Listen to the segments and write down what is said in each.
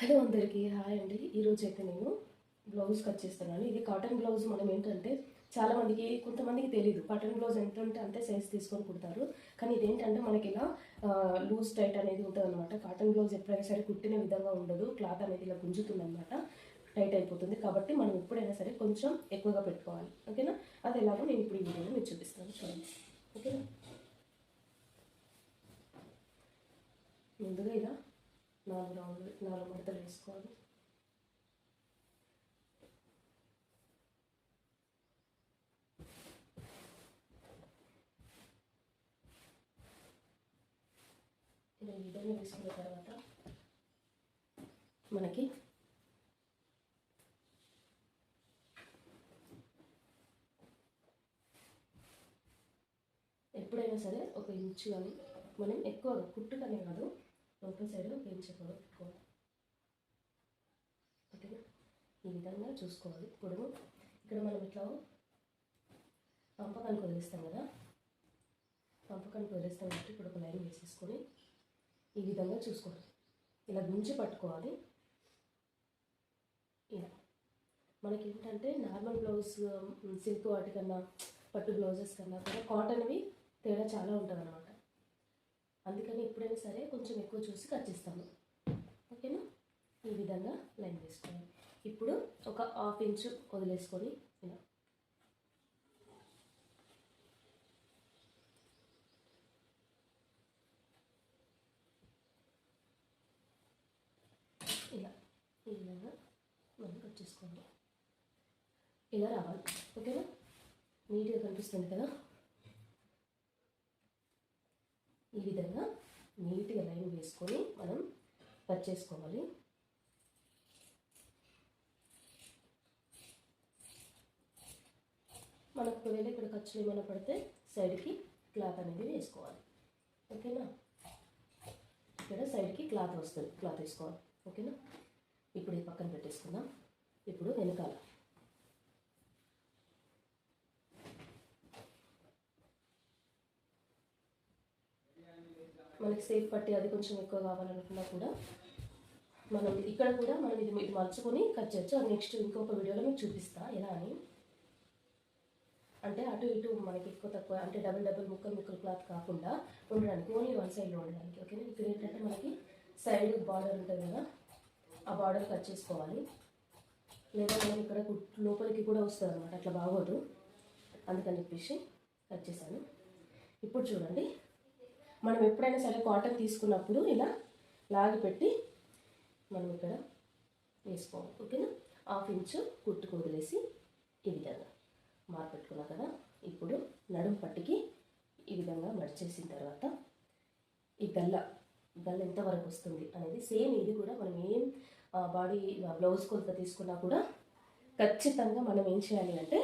Hello అందరికీ hi అండి. ఈరోజు అయితే నేను బ్లౌజ్ కట్ చేస్తున్నాను. ఇది కాటన్ బ్లౌజ్ మనం ఏంటంటే చాలామందికి కొంతమందికి తెలియదు కాటన్ బ్లౌజ్ ఎంత ఉంటే అంతే సైజ్ తీసుకొని కుడతారు. కానీ ఇదేంటంటే మనకి ఇలా లూజ్ టైట్ అనేది ఉంటుంది అనమాట కాటన్ బ్లౌజ్ ఎప్పుడైనా సరే కుట్టిన విధంగా ఉండదు. క్లాత్ అనేది ఇలా గుంజుతుంది అనమాట టైట్ అయిపోతుంది. కాబట్టి మనం ఎప్పుడైనా సరే కొంచెం ఎక్కువగా పెట్టుకోవాలి. ఓకేనా? అది ఎలాగో నేను ఇప్పుడు ఈ వీడియోలో మీకు చూపిస్తాను. చూడండి. ఓకేనా? ముందుగా ఇలా నాలుగు రౌండ్లు నాలుగు ముడతలు వేసుకోవాలి. ఇలా ఈ విధంగా వేసుకున్న తర్వాత మనకి ఎప్పుడైనా సరే ఒక ఇంచు కానీ మనం ఎక్కువ కుట్టుకనే కాదు. లోపల సైడ్ ఒక పెట్టుకోవాలి ఓకేనా ఈ విధంగా చూసుకోవాలి. ఇప్పుడు ఇక్కడ మనం ఇట్లా పంపకానికి వదిలేస్తాం కదా. పంపకానికి వదిలేస్తాం కాబట్టి ఇప్పుడు ఒక లైన్ వేసేసుకొని ఈ విధంగా చూసుకోవాలి. ఇలా గుంచి పట్టుకోవాలి. ఇలా. మనకి ఏంటంటే నార్మల్ బ్లౌజ్ సిల్క్ um, వాటికన్నా పట్టు బ్లౌజెస్ కన్నా కూడా కాటన్వి తేడా చాలా ఉంటుంది అనమాట అందుకని ఎప్పుడైనా సరే కొంచెం ఎక్కువ చూసి కట్ చేస్తాము. ఓకేనా? ఈ విధంగా లైన్ వేసుకోవాలి. ఇప్పుడు ఒక హాఫ్ ఇంచు వదిలేసుకొని ఇలా. ఇలా. ఈ విధంగా మనం కట్ చేసుకోండి ఇలా రావాలి. ఓకేనా? నీట్గా కనిపిస్తుంది కదా? ఈ విధంగా నీట్గా లైన్ వేసుకొని మనం కట్ చేసుకోవాలి. మనకు ఒకవేళ ఇక్కడ ఖర్చులు ఏమైనా పడితే సైడ్కి క్లాత్ అనేది వేసుకోవాలి. ఓకేనా? ఇక్కడ సైడ్కి క్లాత్ వస్తుంది క్లాత్ వేసుకోవాలి. ఓకేనా? ఇప్పుడు ఈ పక్కన పెట్టేసుకుందాం. ఇప్పుడు వెనకాల. మనకి సేఫ్ పట్టి అది కొంచెం ఎక్కువ కావాలనుకున్నా కూడా మనం ఇక్కడ కూడా మనం ఇది ఇది మలుచుకొని కట్ చేయొచ్చు. అది నెక్స్ట్ ఇంకొక వీడియోలో మీకు చూపిస్తా. ఎలా అని? అంటే అటు ఇటు మనకి ఎక్కువ తక్కువ అంటే డబుల్ డబుల్ ముక్కలు ముక్కలు క్లాత్ కాకుండా ఉండడానికి ఓన్లీ వన్ సైడ్లో ఉండడానికి ఓకేనా ఇక్కడ ఏంటంటే మనకి సైడ్ బార్డర్ ఉంటుంది కదా ఆ బార్డర్ కట్ చేసుకోవాలి. లేదా మనం ఇక్కడ లోపలికి కూడా వస్తుంది అనమాట అట్లా బాగోదు. అందుకని చెప్పేసి కట్ చేశాను. ఇప్పుడు చూడండి. మనం ఎప్పుడైనా సరే కాటన్ తీసుకున్నప్పుడు ఇలా లాగి పెట్టి మనం ఇక్కడ వేసుకోవాలి ఓకేనా? హాఫ్ ఇంచు కుట్టుకు వదిలేసి ఈ విధంగా మార్పెట్టుకున్నా కదా ఇప్పుడు నడుం పట్టికి ఈ విధంగా మడిచేసిన తర్వాత ఈ గల్ల గల్ల ఎంత వరకు వస్తుంది అనేది సేమ్ ఇది కూడా మనం ఏం బాడీ బ్లౌజ్ కొలత తీసుకున్నా కూడా ఖచ్చితంగా మనం ఏం చేయాలి అంటే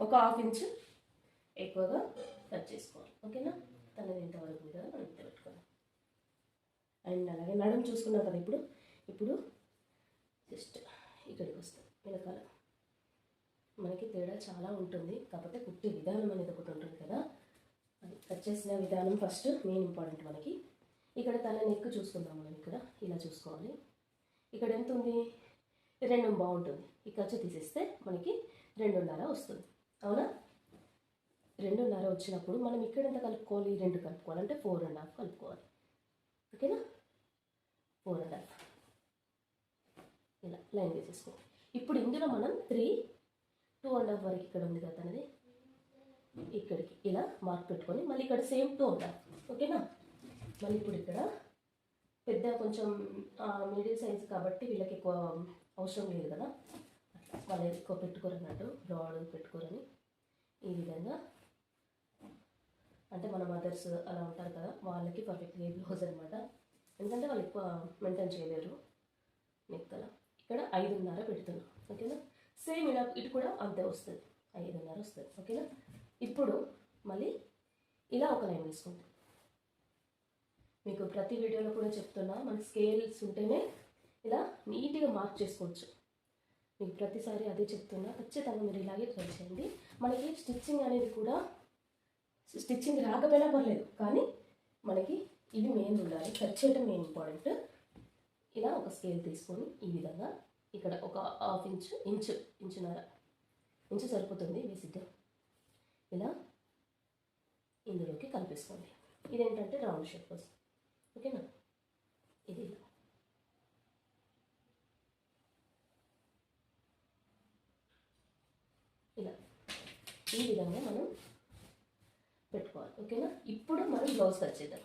ఒక హాఫ్ ఇంచు ఎక్కువగా కట్ చేసుకోవాలి ఓకేనా? తనది ఎంతవరకు ఉందో మనం పెట్టుకోవాలి అండ్ అలాగే నడుము చూసుకున్నాం కదా ఇప్పుడు. ఇప్పుడు జస్ట్ ఇక్కడికి వస్తాం. వెనకాల. మనకి తేడా చాలా ఉంటుంది. కాకపోతే కుట్టే విధానం అనేది ఒకటి ఉంటుంది కదా. అది కట్ చేసిన విధానం ఫస్ట్ మెయిన్ ఇంపార్టెంట్ మనకి. ఇక్కడ తల నెక్ చూసుకుందాం మనం ఇక్కడ. ఇలా చూసుకోవాలి. ఇక్కడ ఎంత ఉంది? రెండు బాగుంటుంది. ఈ ఖర్చు తీసేస్తే మనకి రెండున్నర వస్తుంది. అవునా? రెండున్నర వచ్చినప్పుడు మనం ఇక్కడ ఎంత కలుపుకోవాలి? రెండు కలుపుకోవాలి. అంటే ఫోర్ అండ్ హాఫ్ కలుపుకోవాలి. ఓకేనా? ఫోర్ అండ్ హాఫ్ ఇలా లైన్ వేసేసుకోవాలి ఇప్పుడు ఇందులో మనం త్రీ టూ అండ్ హాఫ్ వరకు ఇక్కడ ఉంది కదా అనేది ఇక్కడికి ఇలా మార్క్ పెట్టుకొని మళ్ళీ ఇక్కడ సేమ్ టూ అండ్ హాఫ్ ఓకేనా? మళ్ళీ ఇప్పుడు ఇక్కడ పెద్ద కొంచెం మీడియం సైజ్ కాబట్టి వీళ్ళకి ఎక్కువ అవసరం లేదు కదా? అట్లా. వాళ్ళు ఎక్కువ పెట్టుకోరు అన్నట్టు బ్రాడ్ పెట్టుకోరని ఈ విధంగా అంటే మన మదర్స్ అలా ఉంటారు కదా వాళ్ళకి పర్ఫెక్ట్గా బ్లౌజ్ అనమాట. ఎందుకంటే వాళ్ళు ఎక్కువ మెయింటైన్ చేయలేరు. నెక్కల ఇక్కడ ఐదున్నర పెడుతున్నాం. ఓకేనా? సేమ్ ఇలా ఇటు కూడా అంతే వస్తుంది. ఐదున్నర వస్తుంది. ఓకేనా? ఇప్పుడు మళ్ళీ ఇలా ఒక లైన్ వేసుకుంటాం మీకు ప్రతి వీడియోలో కూడా చెప్తున్నా మన స్కేల్స్ ఉంటేనే ఇలా నీట్గా మార్క్ చేసుకోవచ్చు. మీకు ప్రతిసారి అదే చెప్తున్నా. ఖచ్చితంగా మీరు ఇలాగే ట్రై చేయండి. మనకి స్టిచ్చింగ్ అనేది కూడా స్టిచ్చింగ్ రాకపోయినా పర్లేదు కానీ మనకి ఇవి మెయిన్ ఉండాలి. కట్ చేయడం మెయిన్ ఇంపార్టెంట్ ఇలా ఒక స్కేల్ తీసుకొని ఈ విధంగా ఇక్కడ ఒక హాఫ్ ఇంచ్ ఇంచు ఇంచున్నర ఇంచు సరిపోతుంది బేసిక్గా ఇలా ఇందులోకి కల్పిస్తుంది ఇదేంటంటే రౌండ్ షేప్ కోసం ఓకేనా? ఇది ఇలా. ఈ విధంగా మనం పెట్టుకోవాలి. ఓకేనా? ఇప్పుడు మనం బ్లౌజ్ కట్ చేద్దాం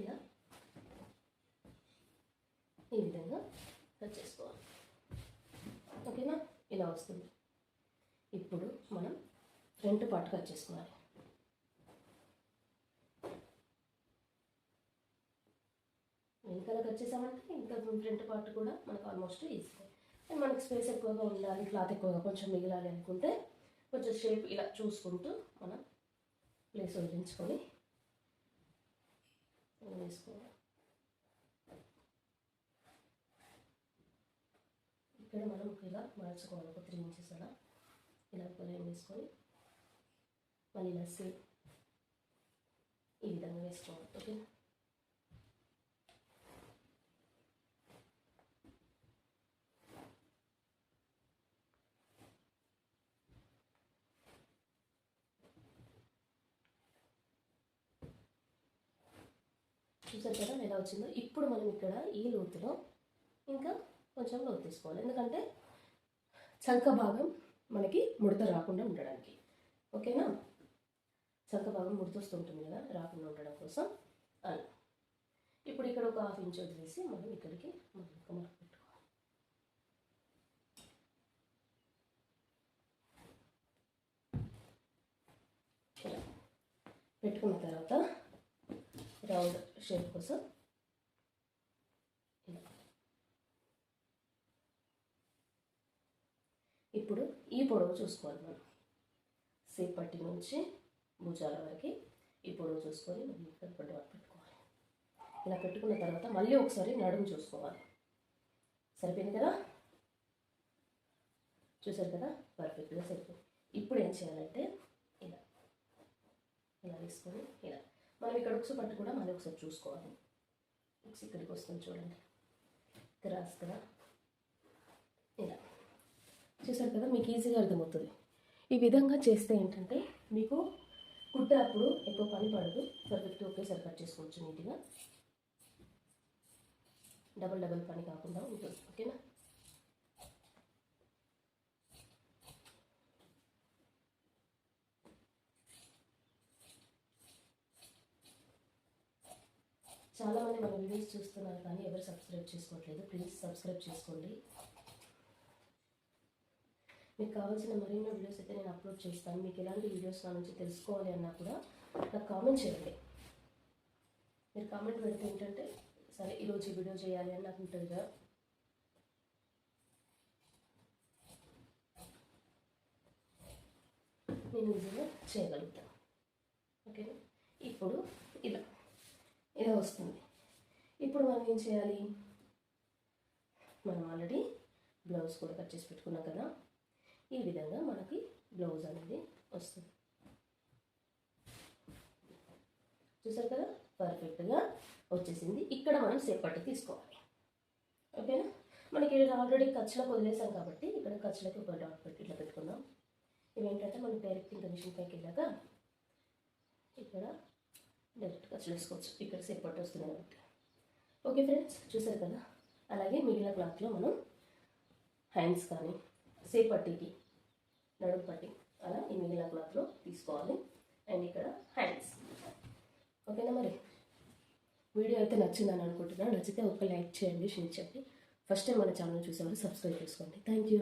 ఇలా ఈ విధంగా కట్ చేసుకోవాలి ఓకేనా ఇలా వస్తుంది. ఇప్పుడు మనం ఫ్రంట్ పార్ట్ కట్ చేసుకోవాలి. వెనకాల కట్ చేసామంటే ఇంకా ఫ్రంట్ పార్ట్ కూడా మనకు ఆల్మోస్ట్ ఈజీ అండ్ మనకి స్పేస్ ఎక్కువగా ఉండాలి క్లాత్ ఎక్కువగా కొంచెం మిగిలాలి అనుకుంటే కొంచెం షేప్ ఇలా చూసుకుంటూ మనం ప్లేస్ వదిలించుకొని వేసుకోవాలి. ఇక్కడ మనం ఇలా మార్చుకోవాలి ఒక త్రీ ఇంచెస్ అలా. ఇలా ఒక లైన్ వేసుకొని మళ్ళీ ఇలా సేమ్ ఈ విధంగా వేసుకోవాలి. ఓకే? చూసారు కదా ఎలా వచ్చిందో? ఇప్పుడు మనం ఇక్కడ ఈ లోతులో ఇంకా కొంచెం లోతు తీసుకోవాలి. ఎందుకంటే చంక భాగం మనకి ముడత రాకుండా ఉండడానికి. ఓకేనా? చంక భాగం ముడతొస్తుంటుంది కదా రాకుండా ఉండడం కోసం. అలా. ఇప్పుడు ఇక్కడ ఒక హాఫ్ ఇంచ్ వదిలేసి మనం ఇక్కడికి మనం ఒక మార్క్ పెట్టుకోవాలి. పెట్టుకున్న తర్వాత రౌండ్ షేప్ కోసం ఇలా ఇప్పుడు ఈ పొడవు చూసుకోవాలి మనం. సేపటి నుంచి భుజాల వరకు ఈ పొడవు చూసుకొని పెట్టుకోవాలి. ఇలా పెట్టుకున్న తర్వాత మళ్ళీ ఒకసారి నడుము చూసుకోవాలి. సరిపోయింది కదా? చూసారు కదా? పర్ఫెక్ట్గా సరిపోయింది. ఇప్పుడు ఏం చేయాలంటే ఇలా. ఇలా తీసుకొని ఇలా. మనం ఇక్కడ ఒకసారి పట్టు కూడా మళ్ళీ ఒకసారి చూసుకోవాలి. ఒకసారి ఇక్కడికి వస్తుంది చూడండి. క్రాస్ కదా? చూసారు కదా మీకు ఈజీగా అర్థమవుతుంది. ఈ విధంగా చేస్తే ఏంటంటే మీకు కుట్టేటప్పుడు ఎక్కువ పని పడదు. పర్ఫెక్ట్ ఒకేసారి కట్ చేసుకోవచ్చు నీట్గా. డబల్ డబల్ పని కాకుండా ఉంటుంది. ఓకేనా? చాలామంది మన వీడియోస్ చూస్తున్నారు కానీ ఎవరు సబ్స్క్రైబ్ చేసుకోవట్లేదు. ప్లీజ్ సబ్స్క్రైబ్ చేసుకోండి. మీకు కావాల్సిన మరిన్నో వీడియోస్ అయితే నేను అప్లోడ్ చేస్తాను. మీకు ఎలాంటి వీడియోస్ నా నుంచి తెలుసుకోవాలి అన్నా కూడా నాకు కామెంట్ చేయండి. మీరు కామెంట్ పెడితే ఏంటంటే సరే ఈరోజు వీడియో చేయాలి అని నాకు ఉంటుంది కదా. నేను ఈజీగా చేయగలుగుతాను. ఓకేనా ఇప్పుడు ఇలా ఇలా వస్తుంది. ఇప్పుడు మనం ఏం చేయాలి? మనం ఆల్రెడీ బ్లౌజ్ కూడా కట్ చేసి పెట్టుకున్నాం కదా. ఈ విధంగా మనకి బ్లౌజ్ అనేది వస్తుంది. చూసారు కదా? పర్ఫెక్ట్గా వచ్చేసింది. ఇక్కడ మనం సేపట్టి తీసుకోవాలి. ఓకేనా మనకి ఆల్రెడీ ఖర్చులకు వదిలేసాం కాబట్టి ఇక్కడ ఖర్చులకి ఒక డాట్ పెట్టి ఇట్లా పెట్టుకుందాం. ఇవేంటంటే మనం డైరెక్ట్ కమిషన్ పైకి వెళ్ళాక ఇక్కడ డైరెక్ట్ ఖర్చులు వేసుకోవచ్చు. ఇక్కడ సేపట్టి వస్తుంది కాబట్టి. ఓకే ఫ్రెండ్స్ చూసారు కదా? అలాగే మిగిలిన క్లాత్లో మనం హ్యాండ్స్ కానీ సేప్ పట్టీకి నడుము పట్టి అలా ఈ మిగిలిన క్లాత్లో తీసుకోవాలి. అండ్ ఇక్కడ హ్యాండ్స్. ఓకేనా మరి? వీడియో అయితే నచ్చిందని అనుకుంటున్నాను. నచ్చితే ఒక లైక్ చేయండి షేర్ చేయండి. ఫస్ట్ టైం మన ఛానల్ చూసేవారు సబ్స్క్రైబ్ చేసుకోండి. Thank you.